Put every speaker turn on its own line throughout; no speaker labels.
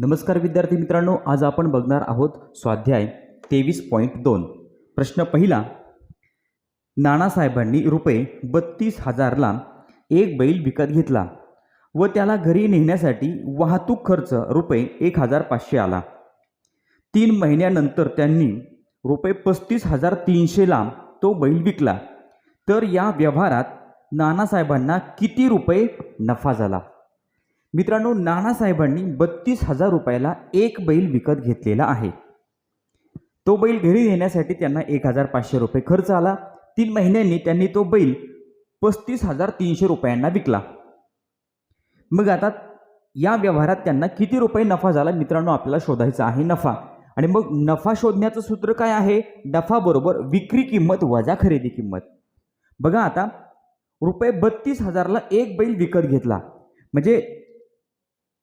नमस्कार विद्यार्थी मित्रांनो आज आपण बघणार आहोत स्वाध्याय तेवीस पॉईंट दोन. प्रश्न पहिला नानासाहेबांनी रुपये बत्तीस हजारला एक बैल विकत घेतला व त्याला घरी नेण्यासाठी वाहतूक खर्च रुपये एक हजार पाचशे आला. तीन महिन्यानंतर त्यांनी रुपये पस्तीस हजार तीनशेला तो बैल विकला. तर या व्यवहारात नानासाहेबांना किती रुपये नफा झाला? मित्रांनो नानासाहेबांनी बत्तीस हजार रुपयाला एक बैल विकत घेतलेला आहे. तो बैल घरी नेण्यासाठी त्यांना एक हजार पाचशे रुपये खर्च आला. तीन महिन्यांनी त्यांनी तो बैल पस्तीस हजार तीनशे रुपयांना विकला. मग आता या व्यवहारात त्यांना किती रुपये नफा झाला मित्रांनो आपल्याला शोधायचा आहे नफा. आणि मग नफा शोधण्याचं सूत्र काय आहे? नफा बरोबर विक्री किंमत वजा खरेदी किंमत. बघा आता रुपये बत्तीस हजारला एक बैल विकत घेतला. म्हणजे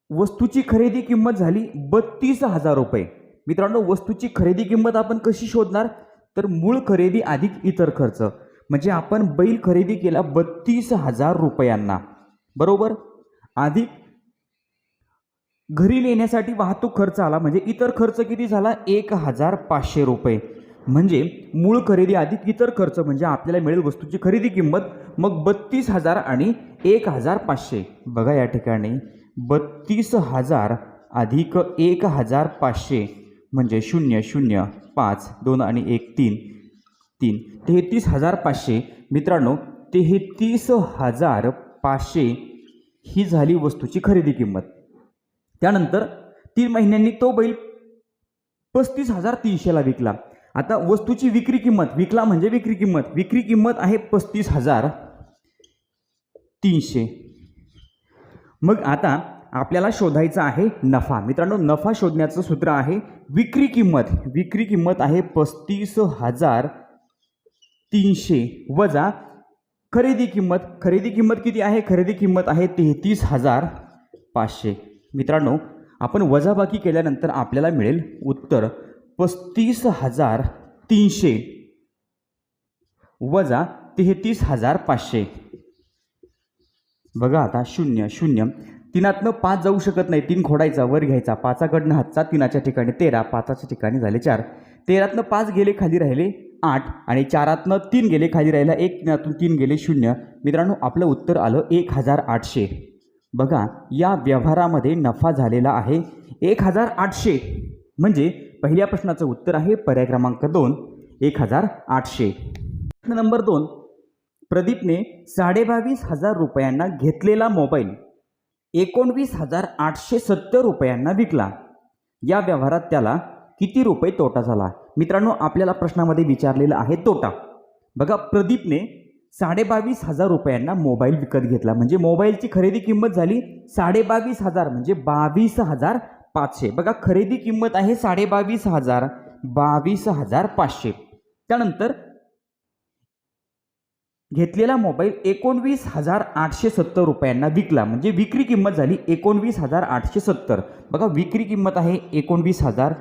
वस्तूची खरेदी किंमत झाली बत्तीस हजार रुपये. मित्रांनो वस्तूची खरेदी किंमत आपण कशी शोधणार? तर मूळ खरेदी अधिक इतर खर्च. म्हणजे आपण बैल खरेदी केला बत्तीस हजार रुपयांना. बरोबर? अधिक घरी नेण्यासाठी वाहतूक खर्च आला म्हणजे इतर खर्च किती झाला? एक हजार पाचशे रुपये. म्हणजे मूळ खरेदी अधिक इतर खर्च म्हणजे आपल्याला मिळेल वस्तूची खरेदी किंमत मग बत्तीस हजार आणि एक हजार पाचशे. बघा या ठिकाणी. बत्तीस हजार अधिक एक हजार पाचशे म्हणजे शून्य शून्य पाच दोन आणि एक तीन तीन. तेहतीस हजार पाचशे मित्रांनो तेहतीस हजार पाचशे ही झाली वस्तूची खरेदी किंमत. त्यानंतर तीन महिन्यांनी तो बैल पस्तीस हजार तीनशेला विकला. आता वस्तूची विक्री किंमत विकला म्हणजे विक्री किंमत. विक्री किंमत आहे पस्तीस हजार तीनशे. मग आता आपल्याला शोधायचा आहे नफा. मित्रांनो नफा शोधण्याचं सूत्र आहे विक्री किंमत. विक्री किंमत आहे पस्तीस हजार तीनशे वजा खरेदी किंमत. खरेदी किंमत किती आहे? खरेदी किंमत आहे तेहतीस हजार पाचशे. मित्रांनो आपण वजाबाकी केल्यानंतर आपल्याला मिळेल उत्तर पस्तीस हजार तीनशे वजा तेहतीस हजार पाचशे. बघा आता शून्य शून्य. तीनातनं पाच जाऊ शकत नाही. तीन खोडायचा वर घ्यायचा. पाचाकडनं हातचा तीनाच्या ठिकाणी तेरा पाचाच्या ठिकाणी झाले चार. तेरातनं पाच गेले खाली राहिले आठ. आणि चारातनं तीन गेले खाली राहिला एक. तीनातून तीन गेले शून्य. मित्रांनो आपलं उत्तर आलं एक हजार आठशे बघा या व्यवहारामध्ये नफा झालेला आहे एक हजार आठशे म्हणजे पहिल्या प्रश्नाचं उत्तर आहे पर्याय क्रमांक दोन एक हजार आठशे प्रश्न नंबर दोन प्रदीपने साडेबावीस हजार रुपयांना घेतलेला मोबाईल एकोणवीस हजार आठशे सत्तर रुपयांना विकला. या व्यवहारात त्याला किती रुपये तोटा झाला? मित्रांनो आपल्याला प्रश्नामध्ये विचारलेला आहे तोटा. बघा प्रदीपने साडेबावीस हजार रुपयांना मोबाईल विकत घेतला. म्हणजे मोबाईलची खरेदी किंमत झाली साडेबावीस हजार म्हणजे बावीस हजार पाचशे. बघा खरेदी किंमत आहे साडेबावीस हजार बावीस हजार पाचशे. त्यानंतर घेतलेला मोबाईल एकोणवीस हजार आठशे सत्तर रुपयांना विकला. म्हणजे विक्री किंमत झाली एकोणवीस हजार आठशे सत्तर. बघा विक्री किंमत आहे एकोणवीस हजार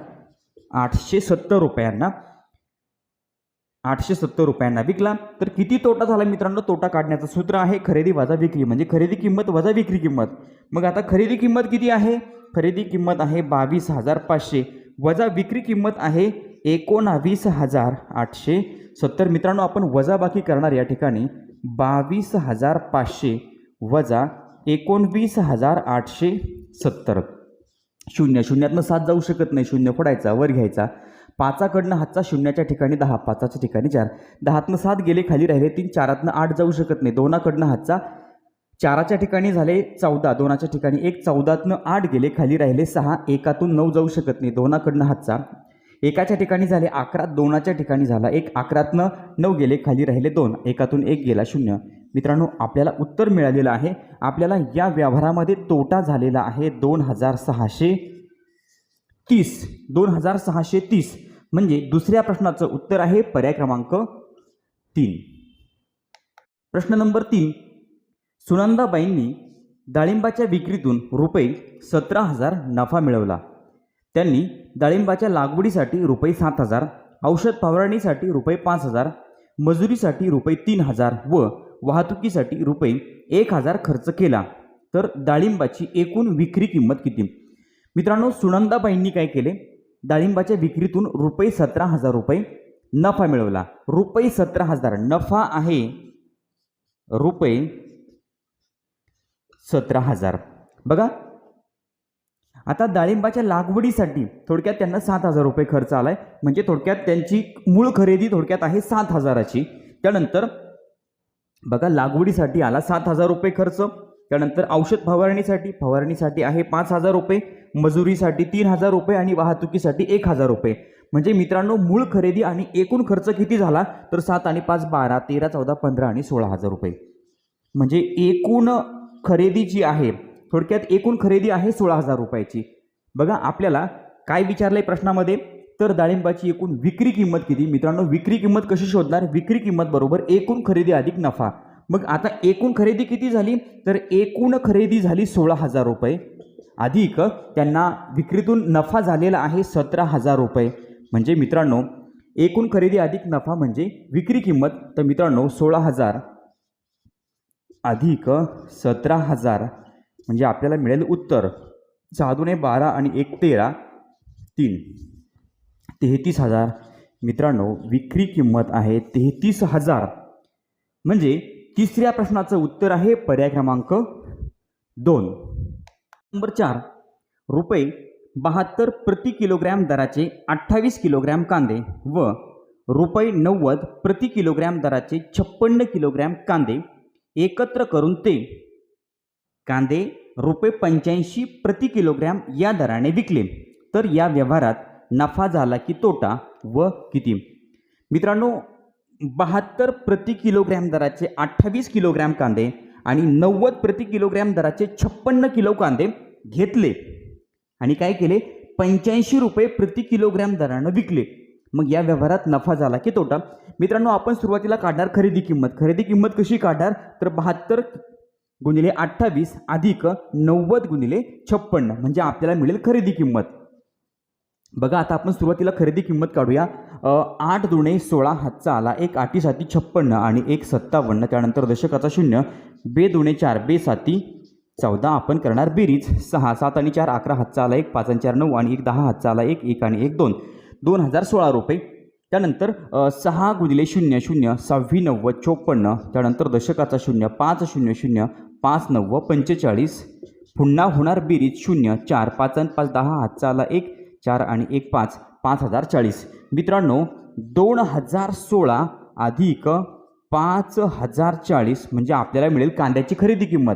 आठशे सत्तर रुपयांना. आठशे सत्तर रुपयांना विकला. तर किती तोटा झाला मित्रांनो? तोटा काढण्याचं सूत्र आहे खरेदी वजा विक्री. म्हणजे खरेदी किंमत वजा विक्री किंमत. मग आता खरेदी किंमत किती आहे? खरेदी किंमत आहे बावीस हजार पाचशे. वजा विक्री किंमत आहे एकोणावीस हजार आठशे सत्तर मित्रांनो आपण वजाबाकी करणार या ठिकाणी. बावीस हजार पाचशे वजा एकोणवीस हजार आठशे सत्तर. शून्य. शून्यातनं सात जाऊ शकत नाही. शून्य फोडायचा वर घ्यायचा. पाचाकडनं हातचा शून्याच्या ठिकाणी दहा पाचाच्या ठिकाणी चार. दहातनं सात गेले खाली राहिले तीन चारातनं आठ जाऊ शकत नाही. दोनाकडनं हातचा चाराच्या ठिकाणी झाले चौदा. दोनाच्या ठिकाणी एक चौदातनं आठ गेले खाली राहिले सहा. एकातून नऊ जाऊ शकत नाही. दोनाकडनं हातचा एकाच्या ठिकाणी झाले अकरा दोनाच्या ठिकाणी झाला एक. अकरातनं नऊ गेले खाली राहिले दोन. एकातून एक गेला शून्य. मित्रांनो आपल्याला उत्तर मिळालेलं आहे. आपल्याला या व्यवहारामध्ये तोटा झालेला आहे दोन हजार सहाशे तीस. दोन हजार सहाशे तीस. म्हणजे दुसऱ्या प्रश्नाचं उत्तर आहे पर्याय क्रमांक तीन. प्रश्न नंबर तीन. सुनंदाबाईंनी डाळिंबाच्या विक्रीतून रुपये सतरा हजार नफा मिळवला. त्यांनी डाळिंबाच्या लागवडीसाठी रुपये सात हजार औषध फवारणीसाठी रुपये पाच हजार मजुरीसाठी रुपये तीन हजार व वाहतुकीसाठी रुपये एक हजार खर्च केला. तर डाळिंबाची एकूण विक्री किंमत किती? मित्रांनो सुनंदाबाईंनी काय केले? डाळिंबाच्या विक्रीतून रुपये सतरा हजार रुपये नफा मिळवला. रुपये सतरा हजार नफा आहे. रुपये सतरा हजार. बघा आता डाळिंबाच्या लागवडीसाठी थोडक्यात त्यांना सात हजार रुपये खर्च आला आहे म्हणजे थोडक्यात त्यांची मूळ खरेदी थोडक्यात आहे सात हजाराची. त्यानंतर बघा लागवडीसाठी आला सात हजार रुपये खर्च. त्यानंतर औषध फवारणीसाठी फवारणीसाठी आहे पाच हजार रुपये. मजुरीसाठी तीन हजार रुपये आणि वाहतुकीसाठी एक हजार रुपये. म्हणजे मित्रांनो मूळ खरेदी आणि एकूण खर्च किती झाला? तर सात आणि पाच बारा तेरा चौदा पंधरा आणि सोळा हजार रुपये. म्हणजे एकूण खरेदी जी आहे थोडक्यात एकूण खरेदी आहे सोळा हजार रुपयाची. बघा आपल्याला काय विचारलं आहे प्रश्नामध्ये? तर डाळिंबाची एकूण विक्री किंमत किती? मित्रांनो विक्री किंमत कशी शोधणार? विक्री किंमत बरोबर एकूण खरेदी अधिक नफा. मग आता एकूण खरेदी किती झाली? तर एकूण खरेदी झाली सोळा हजार रुपये. अधिक त्यांना विक्रीतून नफा झालेला आहे सतरा हजार रुपये. म्हणजे मित्रांनो एकूण खरेदी अधिक नफा म्हणजे विक्री किंमत. तर मित्रांनो सोळा हजार अधिक सतरा हजार म्हणजे आपल्याला मिळेल उत्तर. साधूने बारा आणि एक तेरा तीन. तेहतीस हजार. मित्रांनो विक्री किंमत आहे तेहतीस हजार. म्हणजे तिसऱ्या प्रश्नाचं उत्तर आहे पर्याय क्रमांक दोन. नंबर चार. रुपये बहात्तर प्रति किलोग्रॅम दराचे अठ्ठावीस किलोग्रॅम कांदे व रुपये नव्वद प्रति किलोग्रॅम दराचे छप्पन्न किलोग्रॅम कांदे एकत्र करून ते कांदे रुपये पंच्याऐंशी प्रति किलोग्रॅम या दराने विकले. तर या व्यवहारात नफा झाला की तोटा व किती? मित्रांनो बहात्तर प्रति किलोग्रॅम दराचे अठ्ठावीस किलोग्रॅम कांदे आणि नव्वद प्रति किलोग्रॅम दराचे छप्पन्न किलो कांदे घेतले. आणि काय केले? पंच्याऐंशी रुपये प्रति किलोग्रॅम दरानं विकले. मग या व्यवहारात नफा झाला की तोटा? मित्रांनो आपण सुरुवातीला काढणार खरेदी किंमत. खरेदी किंमत कशी काढणार? तर बहात्तर गुणिले अठ्ठावीस अधिक नव्वद गुणिले छप्पन्न म्हणजे आपल्याला मिळेल खरेदी किंमत. बघा आता आपण सुरुवातीला खरेदी किंमत काढूया. आठ दुणे सोळा हातचा आला एक आठी साती छप्पन्न आणि एक सत्तावन्न त्यानंतर दशकाचा शून्य बे दुणे चार बे साती चौदा आपण करणार बेरीज सहा सात आणि चार अकरा हातचा आला एक पाच आणि चार नऊ आणि एक दहा हातचा आला एक एक आणि एक दोन. दोन हजार सोळा रुपये त्यानंतर सहा गुजले शून्य शून्य सहावी नव्वद चोपन्न त्यानंतर दशकाचा शून्य पाच शून्य शून्य पाच नव्वद पंचेचाळीस पुन्हा होणार बेरीज शून्य चार पाच आणि पाच दहा हातचा आला एक चार आणि एक पाच पाच हजार चाळीस. मित्रांनो दोन हजार सोळा अधिक पाच हजार चाळीस म्हणजे आपल्याला मिळेल कांद्याची खरेदी किंमत.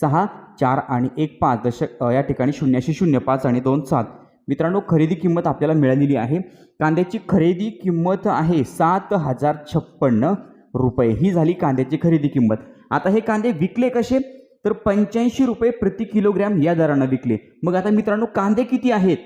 सहा चार आणि एक पाच दशक या ठिकाणी शून्याशी शून्य पाच आणि दोन सात. मित्रांनो खरेदी किंमत आपल्याला मिळालेली आहे. कांद्याची खरेदी किंमत आहे सात हजार छप्पन्न रुपये. ही झाली कांद्याची खरेदी किंमत. आता हे कांदे विकले कसे? तर पंच्याऐंशी रुपये प्रति किलोग्रॅम या दरानं विकले. मग आता मित्रांनो कांदे किती आहेत?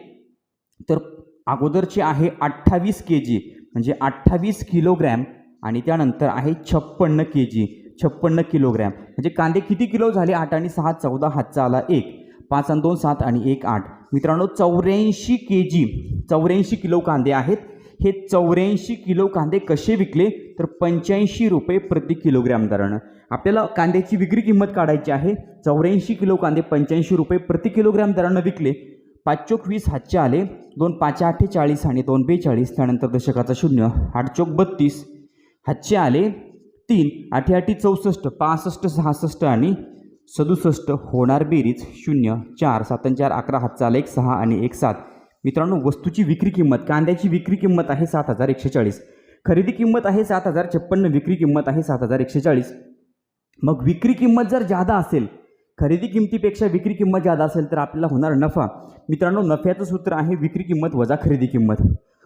तर अगोदरचे आहे अठ्ठावीस के जी म्हणजे अठ्ठावीस किलोग्रॅम आणि त्यानंतर आहे छप्पन्न के जी छप्पन्न किलोग्रॅम. म्हणजे कांदे किती किलो झाले? आठ आणि सहा चौदा हातचा आला एक. पाच आणि दोन सात आणि एक आठ. मित्रांनो चौऱ्याऐंशी के जी चौऱ्याऐंशी किलो कांदे आहेत. हे चौऱ्याऐंशी किलो कांदे कसे विकले? तर पंच्याऐंशी रुपये प्रति किलोग्रॅम दरानं. आपल्याला कांद्याची विक्री किंमत काढायची आहे. चौऱ्याऐंशी किलो कांदे पंच्याऐंशी रुपये प्रति किलोग्रॅम दरानं विकले. पाच चोक वीस हातचे आले. दोन पाच अठ्ठेचाळीस चाळीस आणि दोन बेचाळीस. त्यानंतर दशकाचा शून्य. आठ चोक बत्तीस हातचे आले. तीन आठे आठी चौसष्ट पासष्ट सहासष्ट आणि सदुसष्ट होणार बेरीज शून्य चार सात चार अकरा हातचाल एक सहा आणि एक सात. मित्रांनो वस्तूची विक्री किंमत कांद्याची विक्री किंमत आहे सात हजार एकशे चाळीस. खरेदी किंमत आहे सात हजार छप्पन्न विक्री किंमत आहे सात हजार एकशे चाळीस. मग विक्री किंमत जर जादा असेल खरेदी किंमतीपेक्षा विक्री किंमत जादा असेल तर आपल्याला होणार नफा. मित्रांनो नफ्याचं सूत्र आहे विक्री किंमत वजा खरेदी किंमत.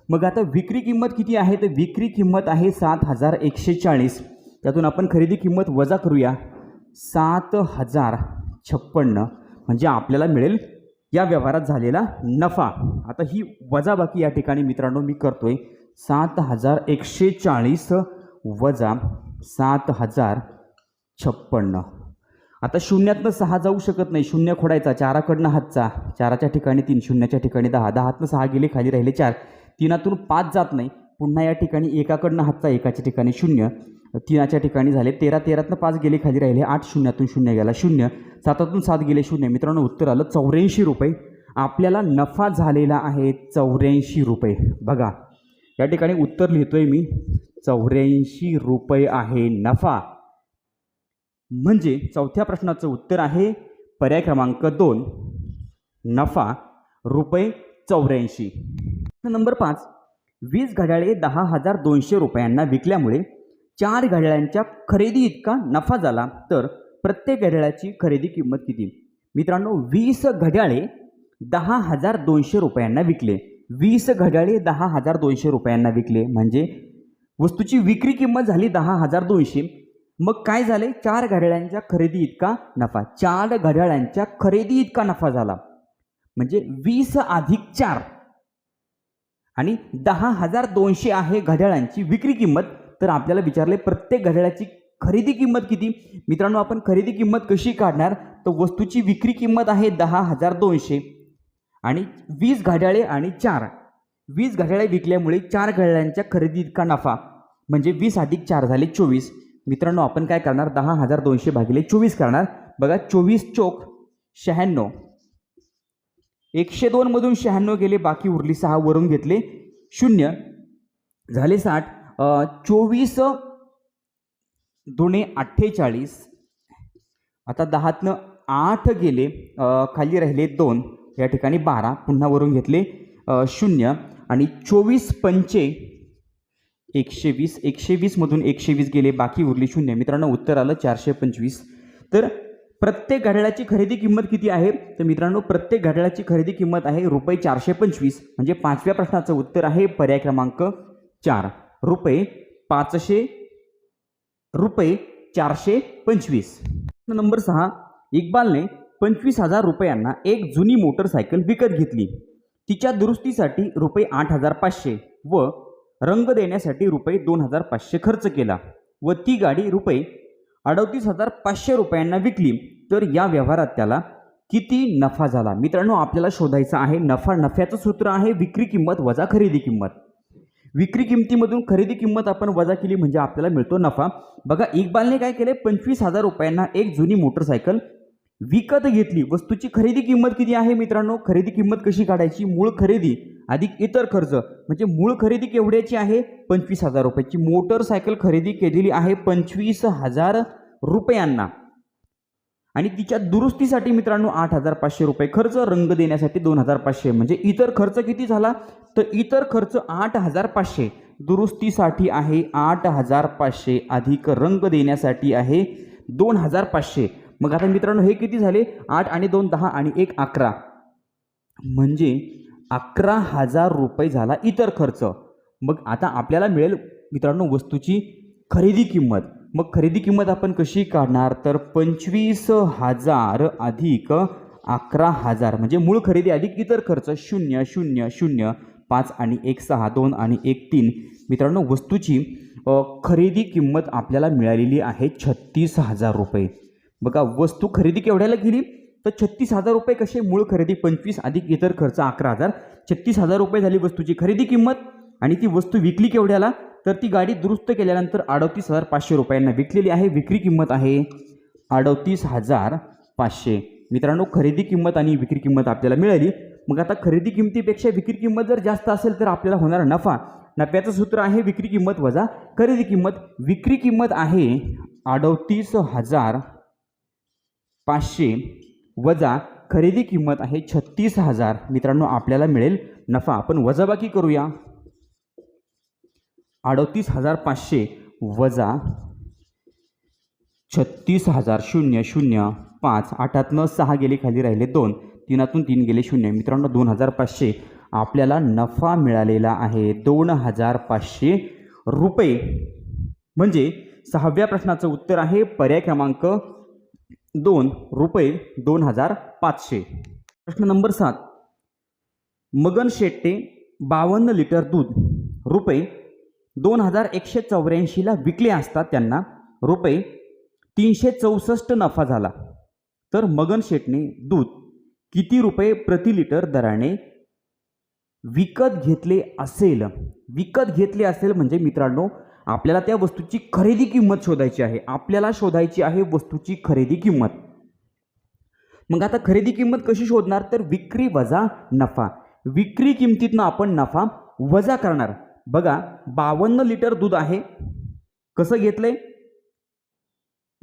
मग आता विक्री किंमत किती आहे? तर विक्री किंमत आहे सात हजार एकशे चाळीस. त्यातून आपण खरेदी किंमत वजा करूया. सात हजार छप्पन्न म्हणजे आपल्याला मिळेल या व्यवहारात झालेला नफा. आता ही वजाबाकी या ठिकाणी मित्रांनो मी करतो आहे सात हजार एकशे चाळीस वजा सात हजार छप्पन्न. आता शून्यातनं सहा जाऊ शकत नाही. शून्य खोडायचा चाराकडनं हातचा. चाराच्या ठिकाणी तीन शून्याच्या ठिकाणी दहा. दहातनं सहा गेले खाली राहिले चार. तीनातून पाच जात नाही. पुन्हा या ठिकाणी एकाकडनं हातचा एकाच्या ठिकाणी शून्य. तीनाच्या ठिकाणी झाले. तेरा तेरातनं पाच गेले खाली राहिले. आठ शून्यातून शून्य गेला. शून्य. सातातून सात गेले शून्य. मित्रांनो उत्तर आलं चौऱ्याऐंशी रुपये. आपल्याला नफा झालेला आहे चौऱ्याऐंशी रुपये. बघा या ठिकाणी उत्तर लिहितो आहे मी. चौऱ्याऐंशी रुपये आहे नफा. म्हणजे चौथ्या प्रश्नाचं उत्तर आहे पर्याय क्रमांक दोन. नफा रुपये चौऱ्याऐंशी. नंबर पाच. वीस घड्याळे दहा हजार दोनशे रुपयांना विकल्यामुळे चार घड्याळांच्या खरेदी इतका नफा झाला तर प्रत्येक घड्याळाची खरेदी किंमत किती? मित्रांनो वीस घड्याळे दहा हजार दोनशे रुपयांना विकले. वीस घड्याळे दहा हजार दोनशे रुपयांना विकले. म्हणजे वस्तूची विक्री किंमत झाली दहा हजार दोनशे. मग काय झाले? चार घड्याळांच्या खरेदी इतका नफा. चार घड्याळांच्या खरेदी इतका नफा झाला. म्हणजे वीस अधिक चार. आणि दहा हजार दोनशे आहे घड्याळांची विक्री किंमत. तर आपल्याला विचारले प्रत्येक घड्याळाची खरेदी किंमत किती? मित्रांनो आपण खरेदी किंमत कशी काढणार? तर वस्तूची विक्री किंमत आहे दहा हजार दोनशे. आणि वीस घड्याळे आणि चार. वीस घड्याळे विकल्यामुळे चार घड्याळांच्या खरेदी इतका नफा म्हणजे वीस अधिक चार झाले चोवीस. मित्रांनो आपण काय करणार? दहा हजार दोनशे भागिले चोवीस करणार. बघा चोवीस चोक शहाण्णव. एकशे दोनमधून शहाण्णव गेले बाकी उरली सहा वरून घेतले शून्य. झाले साठ. चोवीस दोने अठ्ठेचाळीस. आता दहातनं आठ गेले खाली राहिले दोन या ठिकाणी बारा पुन्हा वरून घेतले शून्य. आणि चोवीस पंचे एकशे वीस एकशे वीसमधून एकशे वीस गेले बाकी उरली शून्य. मित्रांनो उत्तर आलं चारशे पंचवीस. तर प्रत्येक घड्याळाची खरेदी किंमत किती आहे? तर मित्रांनो प्रत्येक घड्याळाची खरेदी किंमत आहे रुपये चारशे पंचवीस. म्हणजे पाचव्या प्रश्नाचं उत्तर आहे पर्याय क्रमांक चार. रुपये पाचशे रुपये चारशे पंचवीस. नंबर सहा इक्बालने पंचवीस हजार रुपयांना एक जुनी मोटरसायकल विकत घेतली. तिच्या दुरुस्तीसाठी रुपये आठ हजार पाचशे व रंग देण्यासाठी रुपये दोन हजार पाचशे खर्च केला व ती गाडी रुपये अडतीस हजार पाचशे रुपयांना विकली. तर या व्यवहारात त्याला किती नफा झाला? मित्रांनो आपल्याला शोधायचा आहे. नफा नफ्याचं सूत्र आहे. विक्री किंमत वजा खरेदी किंमत. विक्री किमतीमधून खरेदी किंमत आपण वजा केली म्हणजे आपल्याला मिळतो नफा. बघा इकबालने काय केले पंचवीस हजार रुपयांना एक जुनी मोटरसायकल विकत घेतली. वस्तूची खरेदी किंमत किती आहे मित्रांनो? खरेदी किंमत कशी काढायची? मूळ खरेदी अधिक इतर खर्च. म्हणजे मूळ खरेदी केवढ्याची आहे? पंचवीस हजार रुपयाची. मोटरसायकल खरेदी केलेली आहे पंचवीस हजार रुपयांना. आणि तिच्या दुरुस्तीसाठी मित्रांनो आठ हजार पाचशे रुपये खर्च रंग देण्यासाठी दोन हजार पाचशे. म्हणजे इतर खर्च किती झाला? तर इतर खर्च आठ हजार पाचशे. दुरुस्तीसाठी आहे आठ हजार पाचशे. अधिक रंग देण्यासाठी आहे दोन हजार पाचशे. मग आता मित्रांनो हे किती झाले? आठ आणि दोन दहा आणि एक अकरा. म्हणजे अकरा हजार रुपये झाला इतर खर्च. मग आता आपल्याला मिळेल मित्रांनो वस्तूची खरेदी किंमत. मग खरेदी किंमत आपण कशी काढणार? तर पंचवीस हजार अधिक अकरा हजार म्हणजे मूळ खरेदी अधिक इतर खर्च शून्य शून्य शून्य पाच आणि एक सहा दोन आणि एक तीन. मित्रांनो वस्तूची खरेदी किंमत आपल्याला मिळालेली आहे छत्तीस हजार रुपये. बघा वस्तू खरेदी केवढ्याला केली? तर छत्तीस हजार रुपये कसे? मूळ खरेदी पंचवीस अधिक इतर खर्च अकरा हजार. छत्तीस हजार रुपये झाली वस्तूची खरेदी किंमत आणि ती वस्तू विकली केवढ्याला? तर ती गाडी दुरुस्त केल्यानंतर अडतीस हजार पाचशे रुपयांना विकलेली आहे. विक्री किंमत आहे अडतीस हजार पाचशे. मित्रांनो खरेदी किंमत आणि विक्री किंमत आपल्याला मिळाली. मग आता खरेदी किंमतीपेक्षा विक्री किंमत जर जास्त असेल तर आपल्याला होणार नफा. नफ्याचं सूत्र आहे विक्री किंमत वजा खरेदी किंमत. विक्री किंमत आहे अडतीस हजार पाचशे वजा खरेदी किंमत आहे छत्तीस हजार. मित्रांनो आपल्याला मिळेल नफा. आपण वजाबाकी करूया. अडतीस हजार पाचशे वजा छत्तीस हजार शून्य शून्य पाच आठातनं सहा गेले खाली राहिले दोन. तीनातून तीन गेले शून्य. मित्रांनो दोन हजार पाचशे आपल्याला नफा मिळालेला आहे. दोन हजार पाचशे रुपये. म्हणजे सहाव्या प्रश्नाचं उत्तर आहे पर्याय क्रमांक दोन. रुपये दोन हजार पाचशे. प्रश्न नंबर सात. मगन शेट्टे बावन्न लिटर दूध रुपये दोन हजार एकशे चौऱ्याऐंशीला विकले असता त्यांना रुपये तीनशे चौसष्ट नफा झाला. तर मगन शेटने दूध किती रुपये प्रति लिटर दराने विकत घेतले असेल? विकत घेतले असेल म्हणजे मित्रांनो आपल्याला त्या वस्तूची खरेदी किंमत शोधायची आहे. आपल्याला शोधायची आहे वस्तूची खरेदी किंमत. मग आता खरेदी किंमत कशी शोधणार? तर विक्री वजा नफा. विक्री किमतीतनं आपण नफा वजा करणार. बघा बावन्न लिटर दूध आहे. कसं घेतलंय?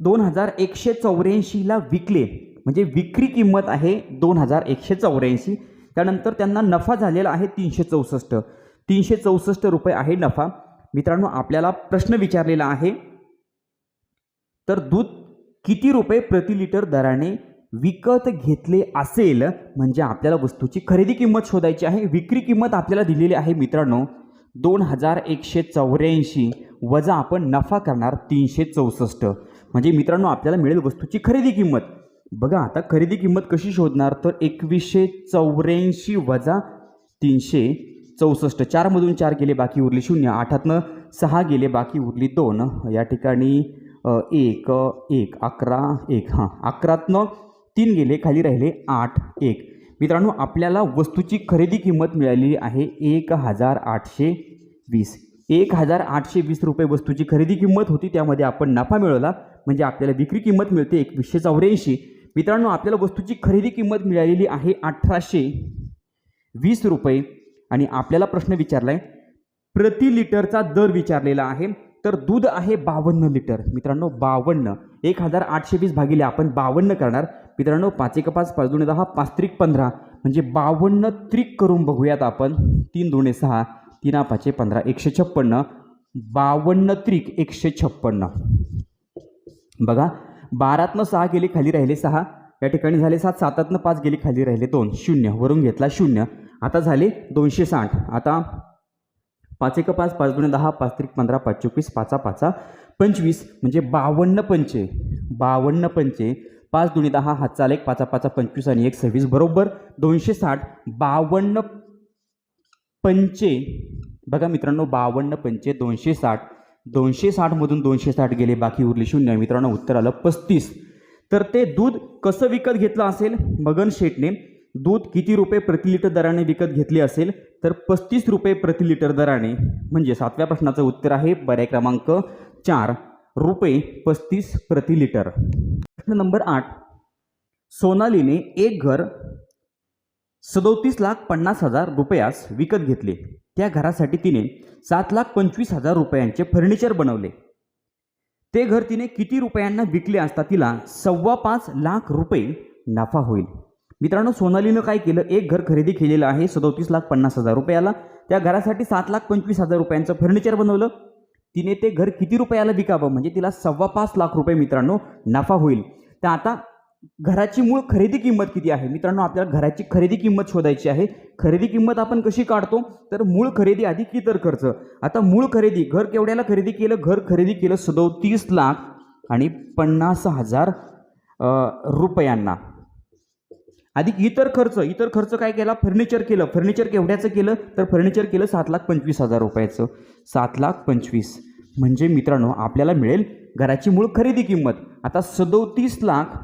दोन हजार एकशे चौऱ्याऐंशीला विकले. म्हणजे विक्री किंमत आहे दोन हजार एकशे चौऱ्याऐंशी. त्यानंतर त्यांना नफा झालेला आहे तीनशे चौसष्ट. तीनशे चौसष्ट रुपये आहे नफा. मित्रांनो आपल्याला प्रश्न विचारलेला आहे तर दूध किती रुपये प्रति लिटर दराने विकत घेतले असेल? म्हणजे आपल्याला वस्तूची खरेदी किंमत शोधायची आहे विक्री किंमत आपल्याला दिलेली आहे मित्रांनो. दोन हजार एकशे चौऱ्याऐंशी वजा आपण नफा करणार तीनशे चौसष्ट. म्हणजे मित्रांनो आपल्याला मिळेल वस्तूची खरेदी किंमत. बघा आता खरेदी किंमत कशी शोधणार? तर एकवीसशे चौऱ्याऐंशी वजा तीनशे चौसष्ट. चारमधून चार गेले बाकी उरली शून्य. आठातनं सहा गेले बाकी उरली दोन. या ठिकाणी एक एक अकरा एक. हां अकरातनं तीन गेले खाली राहिले आठ एक. मित्रांनो आपल्याला वस्तूची खरेदी किंमत मिळालेली आहे एक हजार आठशे वीस. एक हजार आठशे वीस रुपये वस्तूची खरेदी किंमत होती त्यामध्ये आपण नफा मिळवला म्हणजे आपल्याला विक्री किंमत मिळते एकवीसशे चौऱ्याऐंशी. मित्रांनो आपल्याला वस्तूची खरेदी किंमत मिळालेली आहे अठराशे वीस रुपये. आणि आपल्याला प्रश्न विचारला आहे प्रति लिटरचा दर विचारलेला आहे तर दूध आहे बावन्न लिटर. मित्रांनो बावन्न. एक हजार आठशे वीस भागिले आपण बावन्न करणार. मित्रांनो पाच एक पाच पाच दोन दहा पाच त्रिक पंधरा. म्हणजे बावन्न त्रिक करून बघूयात आपण. तीन दोने सहा तीन पाचे पंधरा एकशे छप्पन्न. बावन्न त्रिक एकशे छप्पन्न. बघा बारातनं सहा गेले खाली राहिले सहा. या ठिकाणी झाले सात सातातनं पाच गेले खाली राहिले दोन. शून्य वरून घेतला शून्य. आता झाले दोनशे साठ. आता पाच एक पाच पाच दोन दहा पाच त्रिक पंधरा पाच चोवीस पाचा पाचा पंचवीस म्हणजे बावन्न पंचे. बावन्न पंचे. पाच दोन्ही दहा हात चाल एक पाचा पाचा पंचवीस आणि एक सव्वीस बरोबर. दोनशे साठ बावन्न पंचे. बघा मित्रांनो बावन्न पंचे दोनशे साठ. दोनशे साठमधून दोनशे साठ गेले बाकी उरले शून्य मित्रांनो उत्तर आलं पस्तीस. तर ते दूध कसं विकत घेतलं असेल? मगन शेटने दूध किती रुपये प्रति लिटर दराने विकत घेतले असेल? तर पस्तीस रुपये प्रति लिटर दराने. म्हणजे सातव्या प्रश्नाचं उत्तर आहे पर्याय क्रमांक चार रुपये पस्तीस प्रति लिटर. प्रश्न नंबर आठ. सोनालीने एक घर सदोतीस लाख पन्नास हजार रुपयास विकत घेतले. त्या घरासाठी तिने सात लाख पंचवीस हजार रुपयांचे फर्निचर बनवले. ते घर तिने किती रुपयांना विकले असता तिला सव्वा पाच लाख रुपये नफा होईल. मित्रांनो सोनालीनं काय केलं? एक घर खरेदी केलेलं आहे सदोतीस लाख पन्नास हजार रुपयाला. त्या घरासाठी सात लाख पंचवीस हजार रुपयांचं फर्निचर बनवलं. तिने ते घर किती रुपयाला विकावं? म्हणजे तिला सव्वा पाच लाख रुपये मित्रांनो नफा होईल. तर आता घराची मूळ खरेदी किंमत किती आहे? मित्रांनो आपल्याला घराची खरेदी किंमत शोधायची आहे. खरेदी किंमत आपण कशी काढतो? तर मूळ खरेदी अधिक इतर खर्च? आता मूळ खरेदी घर केवढ्याला खरेदी केलं? घर खरेदी केलं सदोतीस लाख आणि पन्नास हजार रुपयांना. अधिक इतर खर्च इतर खर्च काय केला? फर्निचर केलं. फर्निचर केवढ्याचं केलं? तर फर्निचर केलं सात लाख पंचवीस हजार रुपयाचं. सात लाख पंचवीस. म्हणजे मित्रांनो आपल्याला मिळेल घराची मूळ खरेदी किंमत. आता सदोतीस लाख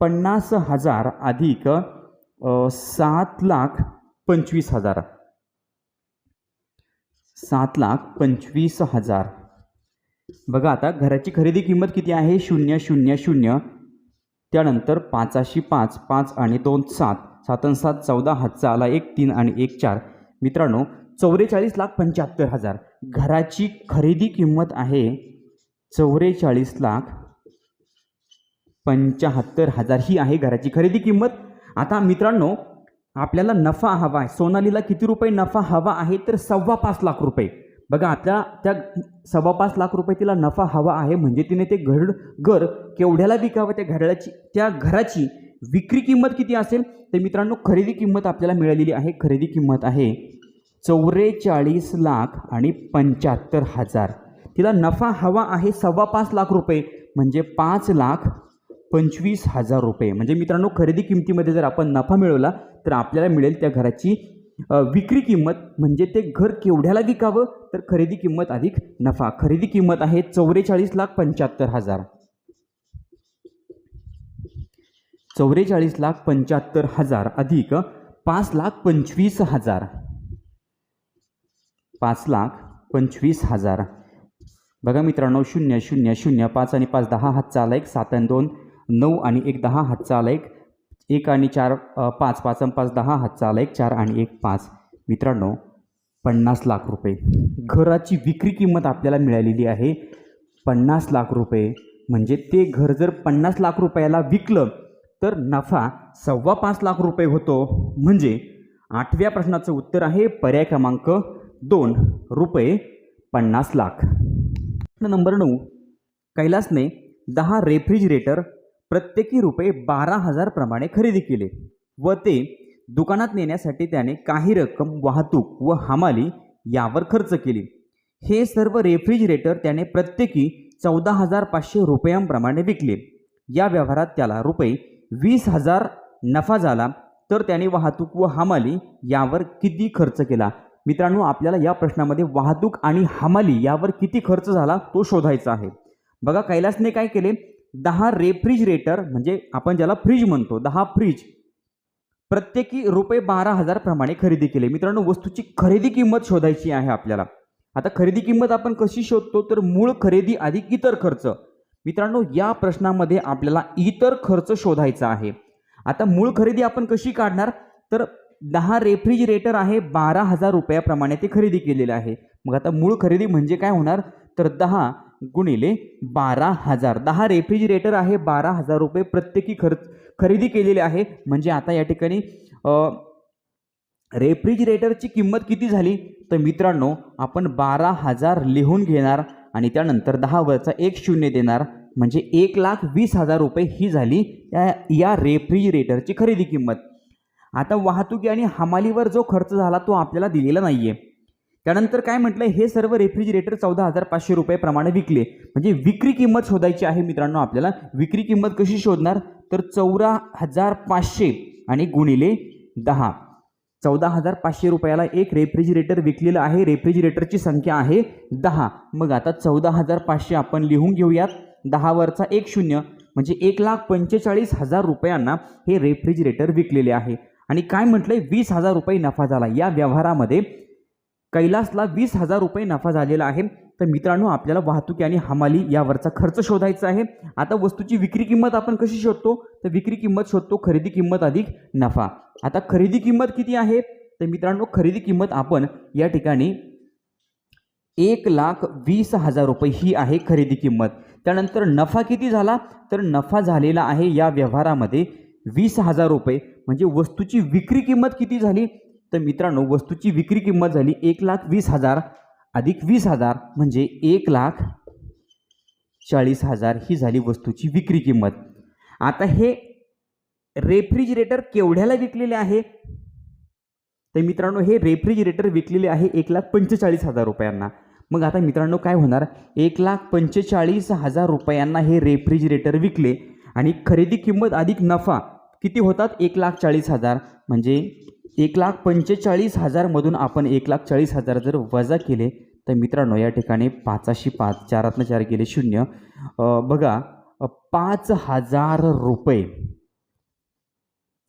पन्नास हजार अधिक सात लाख पंचवीस हजार. सात लाख पंचवीस हजार. बघा आता घराची खरेदी किंमत किती आहे? शून्य शून्य शून्य. त्यानंतर पाचाशी पाच पाच आणि दोन सात सात आणि सात चौदा हातचा आला एक तीन आणि एक चार. मित्रांनो चौवेचाळीस लाख पंच्याहत्तर हजार. घराची खरेदी किंमत आहे चौवेचाळीस लाख पंच्याहत्तर हजार. ही आहे घराची खरेदी किंमत. आता मित्रांनो आपल्याला नफा हवा आहे. सोनालीला किती रुपये नफा हवा आहे? तर सव्वा पाच लाख रुपये. बघा आपल्या त्या सव्वा पाच लाख रुपये तिला नफा हवा आहे म्हणजे तिने ते घर घर केवढ्याला विकावं त्या घड्याळाची त्या घराची विक्री किंमत किती असेल? तर मित्रांनो खरेदी किंमत आपल्याला मिळालेली आहे खरेदी किंमत आहे चौवेचाळीस लाख आणि पंच्याहत्तर हजार. तिला नफा हवा आहे सव्वा पाच लाख रुपये म्हणजे पाच लाख पंचवीस हजार रुपये. म्हणजे मित्रांनो खरेदी किमतीमध्ये जर आपण नफा मिळवला तर आपल्याला मिळेल त्या घराची विक्री किंमत म्हणजे ते घर केवढ्याला विकावं? तर खरेदी किंमत अधिक नफा. खरेदी किंमत आहे चौवेचाळीस लाख पंच्याहत्तर हजार. चौवेचाळीस लाख पंच्याहत्तर हजार अधिक पाच लाख पंचवीस हजार. पाच लाख पंचवीस हजार. बघा मित्रांनो शून्य शून्य शून्य पाच आणि पाच दहा हातचा आला एक सात आणि दोन नऊ आणि एक दहा हातचा आला एक एक आणि चार पाच पाच आणि पाच दहा हातचा आला एक चार आणि एक पाच. मित्रांनो पन्नास लाख रुपये. घराची विक्री किंमत आपल्याला मिळालेली आहे पन्नास लाख रुपये. म्हणजे ते घर जर पन्नास लाख रुपयाला विकलं तर नफा सव्वा पाच लाख रुपये होतो. म्हणजे आठव्या प्रश्नाचं उत्तर आहे पर्याय क्रमांक दोन रुपये पन्नास लाख. नंबर नऊ. कैलासने दहा रेफ्रिजरेटर प्रत्येकी रुपये बारा हजार प्रमाणे खरेदी केले व ते दुकानात नेण्यासाठी त्याने काही रक्कम वाहतूक व हमाली यावर खर्च केली. हे सर्व रेफ्रिजरेटर त्याने प्रत्येकी चौदा हजार पाचशे रुपयांप्रमाणे विकले. या व्यवहारात त्याला रुपये वीस हजार नफा झाला. तर त्याने वाहतूक व हमाली यावर किती खर्च केला? मित्रांनो आपल्याला या प्रश्नामध्ये वाहतूक आणि हमाली यावर किती खर्च झाला तो शोधायचा आहे. बघा कैलासने काय केले? दहा रेफ्रिजरेटर म्हणजे आपण ज्याला फ्रीज म्हणतो दहा फ्रीज प्रत्येकी रुपये बारा हजार प्रमाणे खरेदी केले. मित्रांनो वस्तूची खरेदी किंमत शोधायची आहे आपल्याला. आता खरेदी किंमत आपण कशी शोधतो? तर मूळ खरेदी अधिक इतर खर्च. मित्रांनो या प्रश्नामध्ये आपल्याला इतर खर्च शोधायचा आहे. आता मूळ खरेदी आपण कशी काढणार? तर दहा रेफ्रिजरेटर आहे बारा हजार रुपयाप्रमाणे ते खरेदी केलेले आहे. मग आता मूळ खरेदी म्हणजे काय होणार? तर दहा गुणिले बारा हजार. दहा रेफ्रिजरेटर आहे बारा हजार रुपये प्रत्येकी खर्च खरेदी केलेले आहे. म्हणजे आता या ठिकाणी रेफ्रिजिरेटरची रेफ्रिजरेटरची किंमत किती झाली? तर मित्रांनो आपण बारा हजार लिहून घेणार आणि त्यानंतर दहा वरचा एक शून्य देणार. म्हणजे एक लाख वीस हजार रुपये ही झाली या या रेफ्रिजरेटरची खरेदी किंमत. आता वाहतुकी आणि हमालीवर जो खर्च झाला तो आपल्याला दिलेला नाही आहे त्यानंतर काय म्हटलं हे सर्व रेफ्रिजरेटर चौदा हजार पाचशे रुपयेप्रमाणे विकले. म्हणजे विक्री किंमत शोधायची आहे मित्रांनो आपल्याला. विक्री किंमत कशी शोधणार? तर चौदा हजार पाचशे आणि गुणिले दहा. चौदा हजार पाचशे रुपयाला एक रेफ्रिजरेटर विकलेलं आहे. रेफ्रिजरेटरची संख्या आहे दहा. मग आता चौदा हजार पाचशे आपण लिहून घेऊयात. दहावरचा एक शून्य म्हणजे एक लाख पंचेचाळीस हजार रुपयांना हे रेफ्रिजरेटर विकलेले आहे. आणि काय म्हटलंय? वीस हजार रुपये नफा झाला. या व्यवहारामध्ये कैलासला वीस हजार रुपये नफा झालेला आहे. तर मित्रांनो आपल्याला वाहतुकी आणि हमाली यावरचा खर्च शोधायचा आहे. आता वस्तूची विक्री किंमत आपण कशी शोधतो? तर विक्री किंमत शोधतो खरेदी किंमत अधिक नफा. आता खरेदी किंमत किती आहे? तर मित्रांनो खरेदी किंमत आपण या ठिकाणी एक लाख वीस हजार रुपये ही आहे खरेदी किंमत. त्यानंतर नफा किती झाला? तर नफा झालेला आहे या व्यवहारामध्ये वीस हजार रुपये. म्हणजे वस्तूची विक्री किंमत किती झाली? तर मित्रांनो वस्तूची विक्री किंमत झाली एक लाख वीस हजार. अधिक वीस हजार म्हणजे एक लाख चाळीस हजार ही झाली वस्तूची विक्री किंमत. आता हे रेफ्रिजरेटर केवढ्याला विकलेले आहे? तर मित्रांनो हे रेफ्रिजरेटर विकलेले आहे एक लाख पंचेचाळीस हजार रुपयांना. मग आता मित्रांनो काय होणार? एक लाख पंचेचाळीस हजार रुपयांना हे रेफ्रिजरेटर विकले आणि खरेदी किंमत अधिक नफा किती होतात? एक लाख चाळीस हजार. म्हणजे एक लाख पंचेचाळीस हजारमधून आपण एक लाख चाळीस हजार जर वजा केले तर मित्रांनो या ठिकाणी पाचाशी पाच चारातनं चार गेले शून्य. बघा पाच हजार रुपये.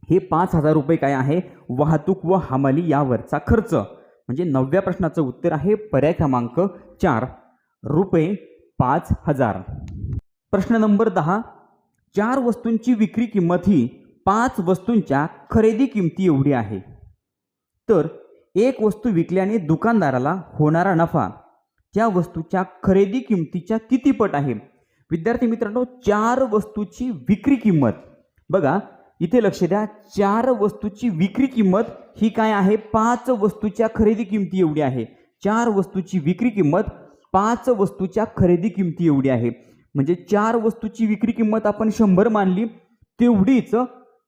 हे पाच हजार रुपये काय आहे? वाहतूक व हमाली यावरचा खर्च. म्हणजे नवव्या प्रश्नाचं उत्तर आहे पर्याय क्रमांक चार रुपये पाच हजार. प्रश्न नंबर दहा चार वस्तूंची विक्री किंमत ही पाच वस्तूंच्या खरेदी किमती एवढी आहे. तर एक वस्तू विकल्याने दुकानदाराला होणारा नफा त्या वस्तूच्या खरेदी किमतीच्या किती पट आहे? विद्यार्थी मित्रांनो चार वस्तूची विक्री किंमत. बघा इथे लक्ष द्या चार वस्तूची विक्री किंमत ही काय आहे? पाच वस्तूच्या खरेदी किमती एवढी आहे. चार वस्तूची विक्री किंमत पाच वस्तूच्या खरेदी किमती एवढी आहे. म्हणजे चार वस्तूची विक्री किंमत आपण शंभर मानली तेवढीच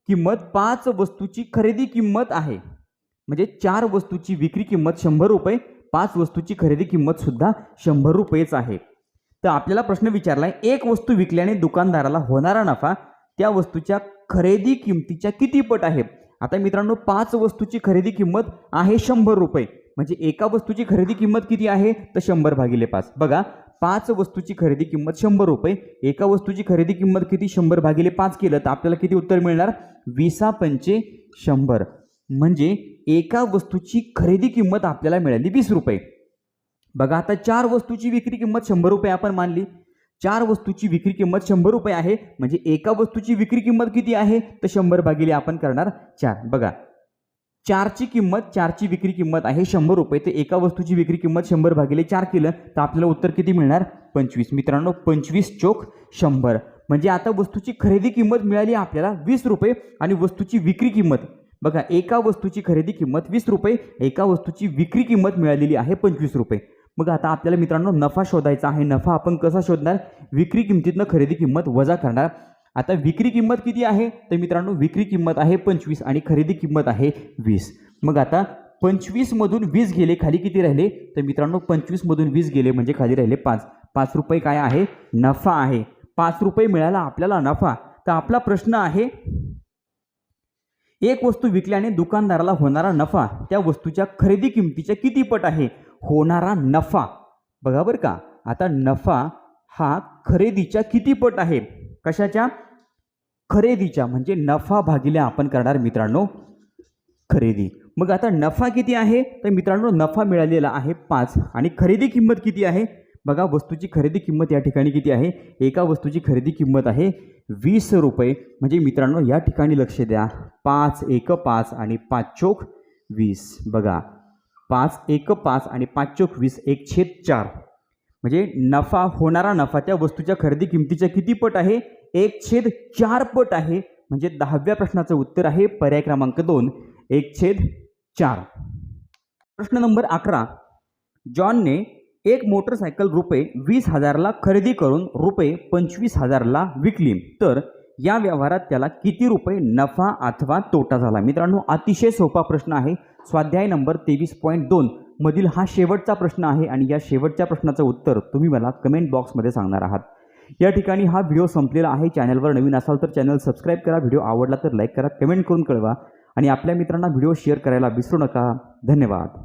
किंमत पाच वस्तूची खरेदी किंमत आहे. म्हणजे चार वस्तूची विक्री किंमत शंभर रुपये पाच वस्तूची खरेदी किंमत सुद्धा शंभर रुपयेच आहे. तर आपल्याला प्रश्न विचारलाय एक वस्तू विकल्याने दुकानदाराला होणारा नफा त्या वस्तूच्या खरेदी किमतीच्या किती पट आहे? आता मित्रांनो पाच वस्तूची खरेदी किंमत आहे शंभर रुपये. म्हणजे एका वस्तूची खरेदी किंमत किती आहे? तर शंभर भागिले पाच. बघा पाच वस्तूची खरेदी किंमत शंभर रुपये एका वस्तूची खरेदी किंमत किती? शंभर भागिले पाच केलं तर आपल्याला किती उत्तर मिळणार? विसा पंचे शंभर. म्हणजे एका वस्तूची खरेदी किंमत आपल्याला मिळाली वीस रुपये. बघा आता चार वस्तूची विक्री किंमत शंभर रुपये आपण मानली. चार वस्तूची विक्री किंमत शंभर रुपये आहे म्हणजे एका वस्तूची विक्री किंमत किती आहे? तर शंभर भागिले आपण करणार चार. बघा चारची किंमत चारची विक्री किंमत आहे शंभर रुपये तर एका वस्तूची विक्री किंमत शंभर भागिले चार केलं तर आपल्याला उत्तर किती मिळणार? पंचवीस. मित्रांनो पंचवीस चोक शंभर. म्हणजे आता वस्तूची खरेदी किंमत मिळाली आपल्याला वीस रुपये आणि वस्तूची विक्री किंमत बघा एका वस्तूची खरेदी किंमत वीस रुपये एका वस्तूची विक्री किंमत मिळालेली आहे पंचवीस रुपये. मग आता आपल्याला मित्रांनो नफा शोधायचा आहे. नफा आपण कसा शोधणार? विक्री किमतीतनं खरेदी किंमत वजा करणार. आता विक्री किंमत किती आहे? तर मित्रांनो विक्री किंमत आहे पंचवीस आणि खरेदी किंमत आहे वीस. मग आता पंचवीसमधून वीस गेले खाली किती राहिले? तर मित्रांनो पंचवीसमधून वीस गेले म्हणजे खाली राहिले पाच. पाच रुपये काय आहे? नफा आहे. पाच रुपये मिळाला आपल्याला नफा. तर आपला प्रश्न आहे एक वस्तू विकल्याने दुकानदाराला होणारा नफा त्या वस्तूच्या खरेदी किमतीच्या किती पट आहे? होणारा नफा. बघा बरं का आता नफा हा खरेदीच्या किती पट आहे? कशाच्या? खरेदीच्या म्हणजे नफा भागिले आपण करणार मित्रांनो खरेदी. मग आता नफा किती आहे? तर मित्रांनो नफा मिळालेला आहे पाच आणि खरेदी किंमत किती आहे? बघा वस्तूची खरेदी किंमत या ठिकाणी किती आहे? एका वस्तूची खरेदी किंमत आहे वीस रुपये. म्हणजे मित्रांनो या ठिकाणी लक्ष द्या. पाच एक पाच आणि पाच चोक वीस. बघा पाच एक पाच आणि पाच चोक वीस एक छेद चार. म्हणजे नफा होणारा नफा त्या वस्तूच्या खरेदी किमतीच्या किती पट आहे? एक छेद चार पट आहे. म्हणजे दहाव्या प्रश्नाचं उत्तर आहे पर्याय क्रमांक दोन. एक छेद चार. प्रश्न नंबर अकरा. जॉनने एक मोटरसायकल रुपये वीस हजारला खरेदी करून रुपये पंचवीस हजारला विकली. तर या व्यवहारात त्याला किती रुपये नफा अथवा तोटा झाला? मित्रांनो अतिशय सोपा प्रश्न आहे. स्वाध्याय नंबर तेवीस पॉईंट दोन मधील हा शेवटचा प्रश्न आहे आणि या शेवटच्या प्रश्नाचं उत्तर तुम्ही मला कमेंट बॉक्समध्ये सांगणार आहात. या ठिकाणी हा व्हिडिओ संपलेला आहे. चॅनलवर नवीन असाल तर चॅनल सबस्क्राईब करा. व्हिडिओ आवडला तर लाईक करा कमेंट करून कळवा आणि आपल्या मित्रांना व्हिडिओ शेअर करायला विसरू नका. धन्यवाद.